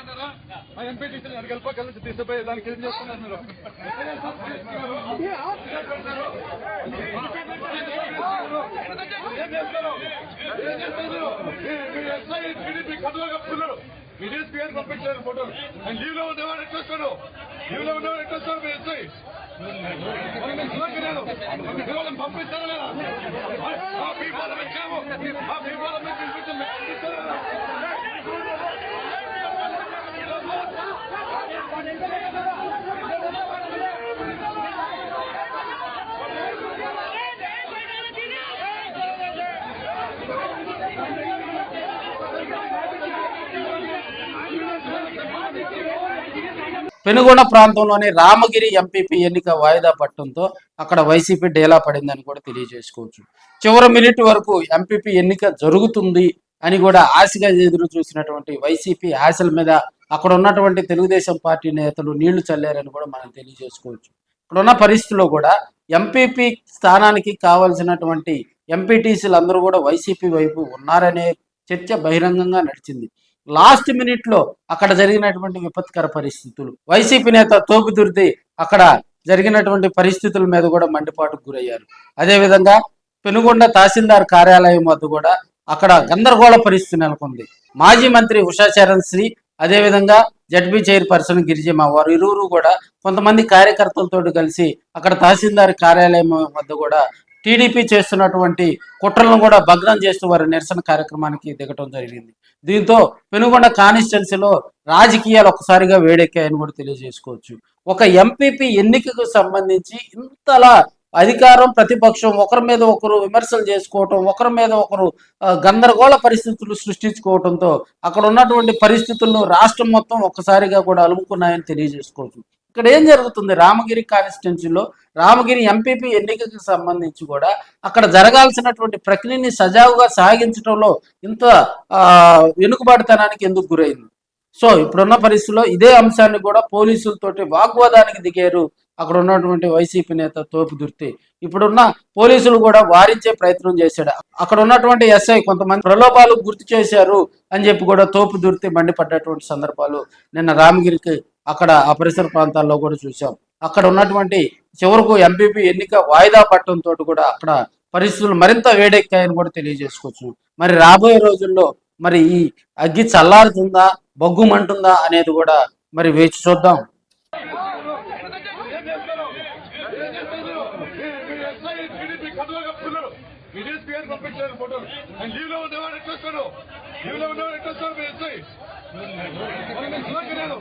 అంటారా ఆ MP teacher తీసుకుపోయి దానికి ఏం చేస్తున్నారు మీరు టీడీపీ కథలో గారు పంపించారు ఫోటోలు ఆయన లీవ్లో ఉండేవాడు ఎట్లా వస్తాడు లీవ్లో ఉండేవాడు ఎట్లా వస్తాడు మీ ఎస్ఐ పంపిస్తారా లేదా? ఆ పీపాల పెనుగొండ ప్రాంతంలోని రామగిరి ఎంపీపీ ఎన్నిక వాయిదా పట్టడంతో అక్కడ వైసీపీ డేలా పడిందని కూడా తెలియజేసుకోవచ్చు. చివరి మినిట్ వరకు ఎంపీపీ ఎన్నిక జరుగుతుంది అని కూడా ఆశగా ఎదురు చూసినటువంటి వైసీపీ ఆశల మీద అక్కడ ఉన్నటువంటి తెలుగుదేశం పార్టీ నేతలు నీళ్ళు చల్లారని కూడా మనం తెలియజేసుకోవచ్చు. ఇప్పుడున్న పరిస్థితుల్లో కూడా ఎంపీపీ స్థానానికి కావాల్సినటువంటి ఎంపీటీసీలు అందరూ కూడా వైసీపీ వైపు ఉన్నారనే చర్చ బహిరంగంగా నడిచింది. లాస్ట్ మినిట్లో అక్కడ జరిగినటువంటి విపత్కర పరిస్థితులు. వైసీపీ నేత తోపుదుర్తి అక్కడ జరిగినటువంటి పరిస్థితుల మీద కూడా మండిపాటుకు గురయ్యారు. అదేవిధంగా పెనుగొండ తహసీల్దార్ కార్యాలయం వద్ద కూడా అక్కడ గందరగోళ పరిస్థితి నెలకొంది. మాజీ మంత్రి ఉషా చరణ్ శ్రీ అదేవిధంగా జడ్బీ చైర్పర్సన్ గిరిజమ్మ వారు ఇరువురు కూడా కొంతమంది కార్యకర్తలతో కలిసి అక్కడ తహసీల్దార్ కార్యాలయం వద్ద కూడా టీడీపీ చేస్తున్నటువంటి కుట్రలను కూడా భగ్నం చేస్తూ వారి నిరసన కార్యక్రమానికి దిగటం జరిగింది. దీంతో పెనుగొండ కానిస్టెన్సీలో రాజకీయాలు ఒక్కసారిగా వేడెక్కాయని కూడా తెలియజేసుకోవచ్చు. ఒక ఎంపీపీ ఎన్నికకు సంబంధించి ఇంతలా అధికారం ప్రతిపక్షం ఒకరి మీద ఒకరు విమర్శలు చేసుకోవటం ఒకరి మీద ఒకరు గందరగోళ పరిస్థితులు సృష్టించుకోవడంతో అక్కడ ఉన్నటువంటి పరిస్థితులను రాష్ట్రం మొత్తం ఒక్కసారిగా కూడా అలుముకున్నాయని తెలియజేసుకోవచ్చు. ఇక్కడ ఏం జరుగుతుంది? రామగిరి కాన్స్టిట్యున్సీలో రామగిరి ఎంపీపీ ఎన్నికకు సంబంధించి కూడా అక్కడ జరగాల్సినటువంటి ప్రక్రియని సజావుగా సాగించడంలో ఇంత ఆ, వెనుకబాటుతనానికి ఎందుకు గురైంది? సో ఇప్పుడున్న పరిస్థితుల్లో ఇదే అంశాన్ని కూడా పోలీసులతోటి వాగ్వాదానికి దిగారు అక్కడ ఉన్నటువంటి వైసీపీ నేత తోపు దుర్తి. ఇప్పుడున్న పోలీసులు కూడా వారించే ప్రయత్నం చేశాడు. అక్కడ ఉన్నటువంటి ఎస్ఐ కొంతమంది ప్రలోభాలు గుర్తు చేశారు అని చెప్పి కూడా తోపు దుర్తి మండిపడ్డటువంటి సందర్భాలు నిన్న రామగిరికి అక్కడ ఆ పరిసర ప్రాంతాల్లో కూడా చూసాం అక్కడ ఉన్నటువంటి చివరకు ఎంపీపీ ఎన్నిక వాయిదా పట్టడంతో కూడా అక్కడ పరిస్థితులు మరింత వేడెక్కాయని కూడా తెలియజేసుకోవచ్చు. మరి రాబోయే రోజుల్లో మరి ఈ అగ్గి చల్లారుతుందా బొగ్గుమంటుందా అనేది కూడా మరి వేచి చూద్దాం. ఫోటోలు